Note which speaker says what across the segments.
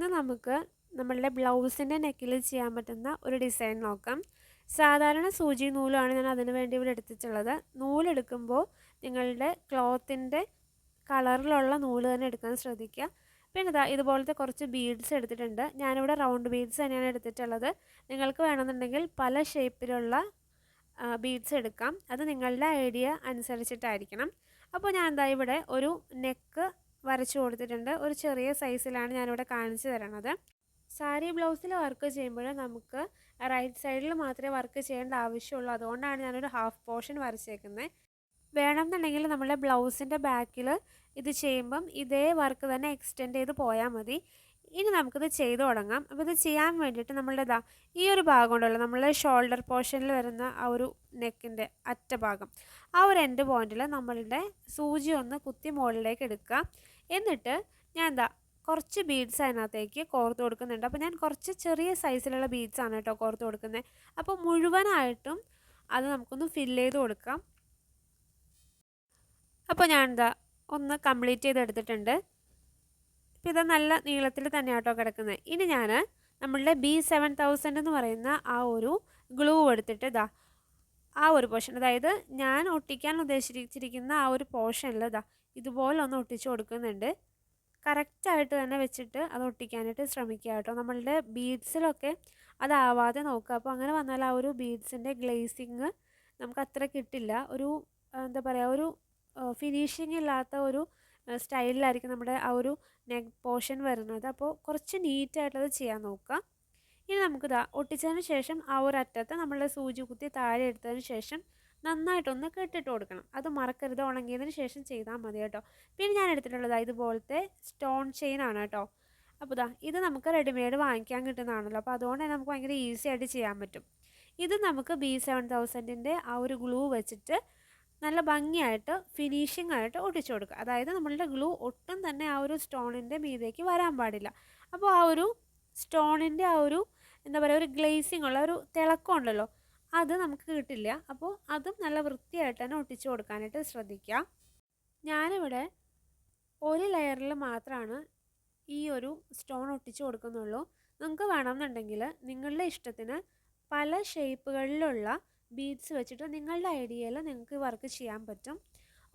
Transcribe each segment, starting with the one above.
Speaker 1: ഇന്ന് നമുക്ക് നമ്മളുടെ ബ്ലൗസിന്റെ നെക്കിൽ ചെയ്യാൻ പറ്റുന്ന ഒരു ഡിസൈൻ നോക്കാം. സാധാരണ സൂചി നൂലാണ് ഞാൻ അതിന് വേണ്ടി ഇവിടെ എടുത്തിട്ടുള്ളത്. നൂലെടുക്കുമ്പോൾ നിങ്ങളുടെ ക്ലോത്തിന്റെ കളറിലുള്ള നൂൽ തന്നെ എടുക്കാൻ ശ്രദ്ധിക്കുക. പിന്നെ ഇതാ ഇതുപോലത്തെ കുറച്ച് ബീഡ്സ് എടുത്തിട്ടുണ്ട്. ഞാനിവിടെ റൗണ്ട് ബീഡ്സ് തന്നെയാണ് എടുത്തിട്ടുള്ളത്. നിങ്ങൾക്ക് വേണമെന്നുണ്ടെങ്കിൽ പല ഷേപ്പിലുള്ള ബീഡ്സ് എടുക്കാം. അത് നിങ്ങളുടെ ഐഡിയ അനുസരിച്ചിട്ടായിരിക്കണം. അപ്പോൾ ഞാൻ എന്താ ഇവിടെ ഒരു നെക്ക് വരച്ചു കൊടുത്തിട്ടുണ്ട്. ഒരു ചെറിയ സൈസിലാണ് ഞാനിവിടെ കാണിച്ചു തരണത്. സാരി ബ്ലൗസിൽ വർക്ക് ചെയ്യുമ്പോൾ നമുക്ക് റൈറ്റ് സൈഡിൽ മാത്രമേ വർക്ക് ചെയ്യേണ്ട ആവശ്യമുള്ളൂ. അതുകൊണ്ടാണ് ഞാനൊരു ഹാഫ് പോർഷൻ വരച്ചേക്കുന്നത്. വേണമെന്നുണ്ടെങ്കിൽ നമ്മുടെ ബ്ലൗസിന്റെ ബാക്കിൽ ഇത് ചെയ്യുമ്പം ഇതേ വർക്ക് തന്നെ എക്സ്റ്റെൻഡ് ചെയ്ത് പോയാൽ മതി. ഇനി നമുക്കിത് ചെയ്തു തുടങ്ങാം. അപ്പോൾ ഇത് ചെയ്യാൻ വേണ്ടിയിട്ട് നമ്മളുടെ ഇതാ ഈ ഒരു ഭാഗം ഉണ്ടല്ലോ. ഷോൾഡർ പോർഷനിൽ വരുന്ന ആ ഒരു നെക്കിന്റെ അറ്റ ഭാഗം. ആ ഒരു എൻഡ് പോയിന്റിൽ നമ്മളുടെ സൂചി ഒന്ന് കുത്തി മുകളിലേക്ക് എടുക്കുക. എന്നിട്ട് ഞാൻ എന്താ കുറച്ച് ബീഡ്സ് അതിനകത്തേക്ക് കോർത്ത് കൊടുക്കുന്നുണ്ട്. അപ്പോൾ ഞാൻ കുറച്ച് ചെറിയ സൈസിലുള്ള ബീഡ്സ് ആണ് കേട്ടോ കോർത്ത് കൊടുക്കുന്നത്. അപ്പോൾ മുഴുവനായിട്ടും അത് നമുക്കൊന്ന് ഫില്ല് ചെയ്ത് കൊടുക്കാം. അപ്പോൾ ഞാൻ എന്താ ഒന്ന് കംപ്ലീറ്റ് ചെയ്തെടുത്തിട്ടുണ്ട്. ഇപ്പോൾ ഇത് നല്ല നീളത്തിൽ തന്നെ കേട്ടോ കിടക്കുന്നത്. ഇനി ഞാൻ നമ്മളുടെ ബി സെവൻ തൗസൻഡ് എന്ന് പറയുന്ന ആ ഒരു ഗ്ലൂ എടുത്തിട്ട് ഇതാ ആ ഒരു പോർഷൻ അതായത് ഞാൻ ഒട്ടിക്കാൻ ഉദ്ദേശിച്ചിരിക്കുന്ന ആ ഒരു പോർഷനിൽ ഇതാ ഇതുപോലെ ഒന്ന് ഒട്ടിച്ചു കൊടുക്കുന്നുണ്ട്. കറക്റ്റായിട്ട് തന്നെ വെച്ചിട്ട് അത് ഒട്ടിക്കാനായിട്ട് ശ്രമിക്കുക കേട്ടോ. നമ്മളുടെ ബീഡ്സിലൊക്കെ അതാവാതെ നോക്കുക. അപ്പോൾ അങ്ങനെ വന്നാൽ ആ ഒരു ബീഡ്സിന്റെ ഗ്ലേസിങ് നമുക്ക് അത്ര കിട്ടില്ല. ഒരു എന്താ പറയുക ഒരു ഫിനിഷിങ് ഇല്ലാത്ത ഒരു സ്റ്റൈലിലായിരിക്കും നമ്മുടെ ആ ഒരു നെക്ക് പോർഷൻ വരുന്നത്. അപ്പോൾ കുറച്ച് നീറ്റായിട്ടത് ചെയ്യാൻ നോക്കുക. ഇനി നമുക്കിതാ ഒട്ടിച്ചതിന് ശേഷം ആ ഒരു അറ്റത്ത് നമ്മളുടെ സൂചി കുത്തി താഴെ എടുത്തതിന് ശേഷം നന്നായിട്ടൊന്ന് കെട്ടിട്ട് കൊടുക്കണം. അത് മറക്കരുത്. ഉണങ്ങിയതിന് ശേഷം ചെയ്താൽ മതി കേട്ടോ. പിന്നെ ഞാൻ എടുത്തിട്ടുള്ളത് ഇതുപോലത്തെ സ്റ്റോൺ ചെയിൻ ആണ് കേട്ടോ. അപ്പോൾ ഇതാ ഇത് നമുക്ക് റെഡിമെയ്ഡ് വാങ്ങിക്കാൻ കിട്ടുന്നതാണല്ലോ. അപ്പോൾ അതുകൊണ്ട് തന്നെ നമുക്ക് ഭയങ്കര ഈസി ആയിട്ട് ചെയ്യാൻ പറ്റും. ഇത് നമുക്ക് ബി സെവൻ തൗസൻഡിന്റെ ആ ഒരു ഗ്ലൂ വെച്ചിട്ട് നല്ല ഭംഗിയായിട്ട് ഫിനിഷിംഗ് ആയിട്ട് ഒട്ടിച്ചു കൊടുക്കുക. അതായത് നമ്മളുടെ ഗ്ലൂ ഒട്ടും തന്നെ ആ ഒരു സ്റ്റോണിന്റെ മീതേക്ക് വരാൻ പാടില്ല. അപ്പോൾ ആ ഒരു സ്റ്റോണിന്റെ ആ ഒരു എന്താ പറയുക ഒരു ഗ്ലേസിങ് ഉള്ള ഒരു തിളക്കം ഉണ്ടല്ലോ. അത് നമുക്ക് കിട്ടില്ല. അപ്പോൾ അതും നല്ല വൃത്തിയായിട്ട് തന്നെ ഒട്ടിച്ചു കൊടുക്കാനായിട്ട് ശ്രദ്ധിക്കുക. ഞാനിവിടെ ഒരു ലെയറിൽ മാത്രമാണ് ഈ ഒരു സ്റ്റോൺ ഒട്ടിച്ചു കൊടുക്കുന്നുള്ളൂ. നിങ്ങൾക്ക് വേണമെന്നുണ്ടെങ്കിൽ നിങ്ങളുടെ ഇഷ്ടത്തിന് പല ഷേപ്പുകളിലുള്ള ബീഡ്സ് വെച്ചിട്ട് നിങ്ങളുടെ ഐഡിയയിൽ നിങ്ങൾക്ക് വർക്ക് ചെയ്യാൻ പറ്റും.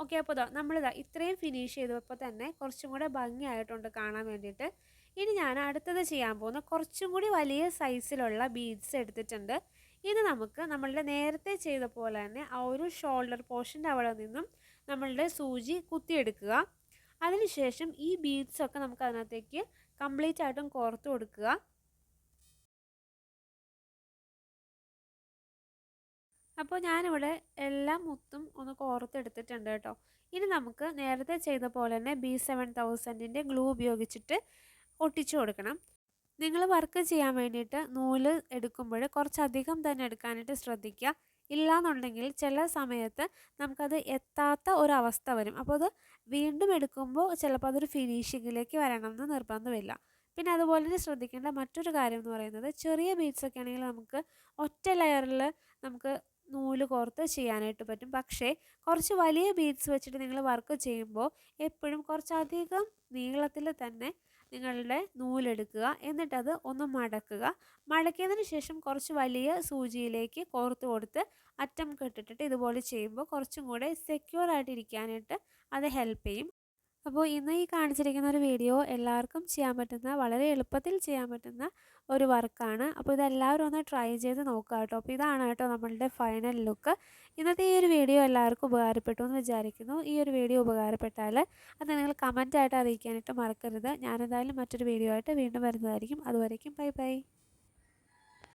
Speaker 1: ഓക്കെ അപ്പോൾ ഇതാ നമ്മളിതാ ഇത്രയും ഫിനിഷ് ചെയ്തപ്പോൾ തന്നെ കുറച്ചും കൂടെ ഭംഗിയായിട്ടുണ്ട് കാണാൻ വേണ്ടിയിട്ട്. ഇനി ഞാൻ അടുത്തത് ചെയ്യാൻ പോകുന്ന കുറച്ചും കൂടി വലിയ സൈസിലുള്ള ബീഡ്സ് എടുത്തിട്ടുണ്ട്. ഇത് നമുക്ക് നമ്മളുടെ നേരത്തെ ചെയ്ത പോലെ തന്നെ ആ ഒരു ഷോൾഡർ പോർഷന്റെ അവിടെ നിന്നും നമ്മളുടെ സൂചി കുത്തിയെടുക്കുക. അതിനുശേഷം ഈ ബീഡ്സൊക്കെ നമുക്ക് അതിനകത്തേക്ക് കംപ്ലീറ്റ് ആയിട്ടും കോർത്ത് കൊടുക്കുക. അപ്പോൾ ഞാനിവിടെ എല്ലാ മുത്തും ഒന്ന് കോർത്തെടുത്തിട്ടുണ്ട് കേട്ടോ. ഇനി നമുക്ക് നേരത്തെ ചെയ്ത പോലെ തന്നെ ബി സെവൻ തൗസൻഡിന്റെ ഗ്ലൂ ഉപയോഗിച്ചിട്ട് ഒട്ടിച്ചു കൊടുക്കണം. നിങ്ങൾ വർക്ക് ചെയ്യാൻ വേണ്ടിയിട്ട് നൂൽ എടുക്കുമ്പോൾ കുറച്ചധികം തന്നെ എടുക്കാനായിട്ട് ശ്രദ്ധിക്കുക. ഇല്ലാന്നുണ്ടെങ്കിൽ ചില സമയത്ത് നമുക്കത് എത്താത്ത ഒരവസ്ഥ വരും. അപ്പോൾ അത് വീണ്ടും എടുക്കുമ്പോൾ ചിലപ്പോൾ അതൊരു ഫിനിഷിങ്ങിലേക്ക് വരണമെന്ന് നിർബന്ധമില്ല. പിന്നെ അതുപോലെ തന്നെ ശ്രദ്ധിക്കേണ്ട മറ്റൊരു കാര്യം എന്ന് പറയുന്നത് ചെറിയ ബീഡ്സ് ഒക്കെ ആണെങ്കിൽ നമുക്ക് ഒറ്റ ലെയറിൽ നമുക്ക് നൂൽ കോർത്ത് ചെയ്യാനായിട്ട് പറ്റും. പക്ഷേ കുറച്ച് വലിയ ബീഡ്സ് വെച്ചിട്ട് നിങ്ങൾ വർക്ക് ചെയ്യുമ്പോൾ എപ്പോഴും കുറച്ചധികം നീളത്തിൽ തന്നെ നിങ്ങളുടെ നൂലെടുക്കുക. എന്നിട്ടത് ഒന്ന് മടക്കുക. മടക്കിയതിന് ശേഷം കുറച്ച് വലിയ സൂചിയിലേക്ക് കോർത്ത് കൊടുത്ത് അറ്റം കെട്ടിട്ടിട്ട് ഇതുപോലെ ചെയ്യുമ്പോൾ കുറച്ചും കൂടെ സെക്യൂർ ആയിട്ട് ഇരിക്കാനായിട്ട് അത് ഹെൽപ്പ് ചെയ്യും. അപ്പോൾ ഇന്ന് ഈ കാണിച്ചിരിക്കുന്ന ഒരു വീഡിയോ എല്ലാവർക്കും ചെയ്യാൻ പറ്റുന്ന വളരെ എളുപ്പത്തിൽ ചെയ്യാൻ പറ്റുന്ന ഒരു വർക്കാണ്. അപ്പോൾ ഇതെല്ലാവരും ഒന്ന് ട്രൈ ചെയ്ത് നോക്കുക കേട്ടോ. അപ്പോൾ ഇതാണ് കേട്ടോ നമ്മളുടെ ഫൈനൽ ലുക്ക്. ഇന്നത്തെ ഈ ഒരു വീഡിയോ എല്ലാവർക്കും ഉപകാരപ്പെട്ടു എന്ന് വിചാരിക്കുന്നു. ഈ ഒരു വീഡിയോ ഉപകാരപ്പെട്ടാൽ അത് നിങ്ങൾ കമന്റായിട്ട് അറിയിക്കാനായിട്ട് മറക്കരുത്. ഞാനെന്തായാലും മറ്റൊരു വീഡിയോ ആയിട്ട് വീണ്ടും വരുന്നതായിരിക്കും. അതുവരേക്കും ബൈ ബൈ.